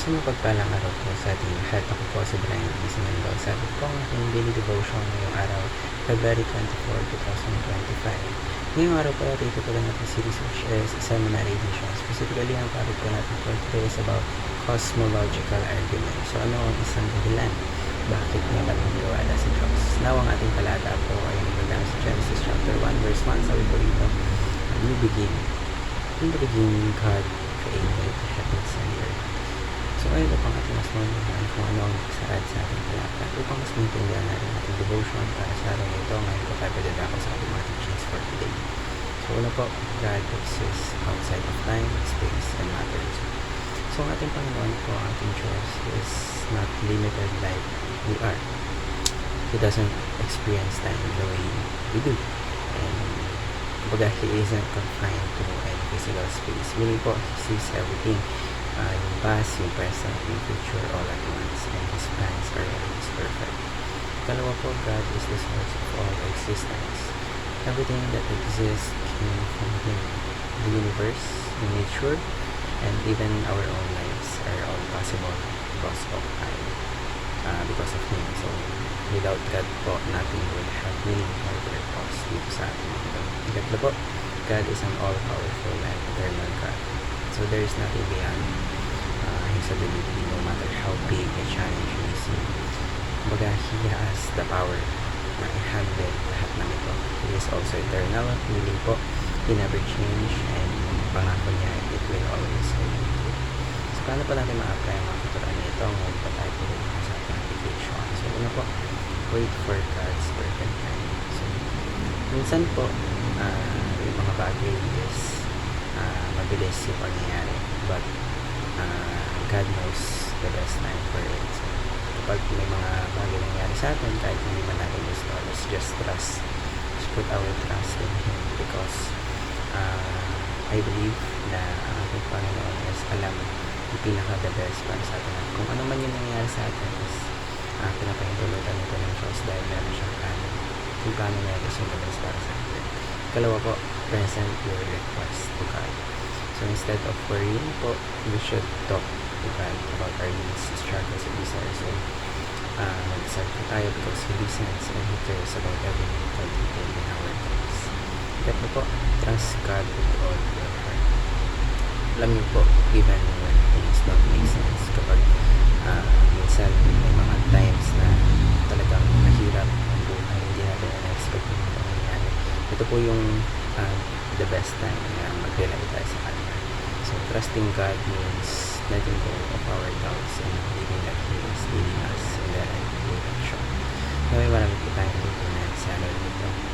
Sa mapagpalang araw po sa ating lahat, ako po si Brian Ismael sa ating po ang ating daily devotion ngayong araw, February 24, 2025. Ngayong araw po, dito po lang natin series which is Seminary Edition. Specifically, ang topic po natin for today is about cosmological argument. So, ano ang isang dahilan? Bakit may magpapaniwala si Diyos? Now, ang ating talata po ay mula sa Genesis chapter 1 verse 1. Sabi po dito, New beginning. In the beginning, God created heavens. So ayun po ang ating mas manuhan kung ano ang saad sa ating talata upang mas maintindihan natin ating devotion para sa araw na ito. Ngayon po tayo padadako sa ating mga teachings for today. So una po, God exists outside of time, space, and matter. So ang ating Panginoon po, ang ating Diyos is not limited like we are. He doesn't experience time the way we do. And kumbaga, He isn't confined to any physical space. Meaning po, He sees everything yung past, yung present, yung future all at once and His plans are always perfect. Kalawa po, God is the source of all existence. Everything that exists came from Him. The universe, the nature, and even our own lives are all possible because of time, uh, because of Him. So, without God po, nothing would have meaning or purpose dito sa mundo. Ikatlo God is an all-powerful and eternal God. So there is nothing beyond uh, His ability, no matter how big a challenge we see. Kumbaga, He has the power na i-handle lahat ng ito. He is also eternal, meaning po, He never change and pangako niya, it will always true. So, paano pa natin ma-apply ang mga katuran nito ngayon pa tayo po sa application? So, una po, wait for God's perfect time. So, minsan po, uh, yung mga bagay is uh, mabilis yung pangyayari. But, uh, God knows the best time for it. So, kapag may mga bagay na nangyari sa atin, kahit hindi man natin gusto, let's just trust. Just put our trust in Him because uh, I believe na ang ating Panginoon is alam yung pinaka the best para sa atin. At kung ano man yung nangyayari sa atin is uh, pinapahintulutan nito ng Diyos dahil meron siyang plano. Yung plano is yung the best para sa atin. Kalawa po, present your request to instead of worrying po, we should talk to God about our needs, struggles, and desires. So, uh, mag-decide po tayo because He listens and He cares about every little detail in our lives. Ikatlo po, trust God with all your heart. Alam niyo po, even when things don't make sense, kapag uh, minsan may mga times na talagang mahirap ang buhay, hindi natin na-expect yung mga nangyayari. Ito po yung uh, the best time na mag-rely tayo sa Kanya. So, trusting God means letting go of our doubts and believing that He is leading us in the right direction. Naway marami po tayong tutunan sa lalo nito.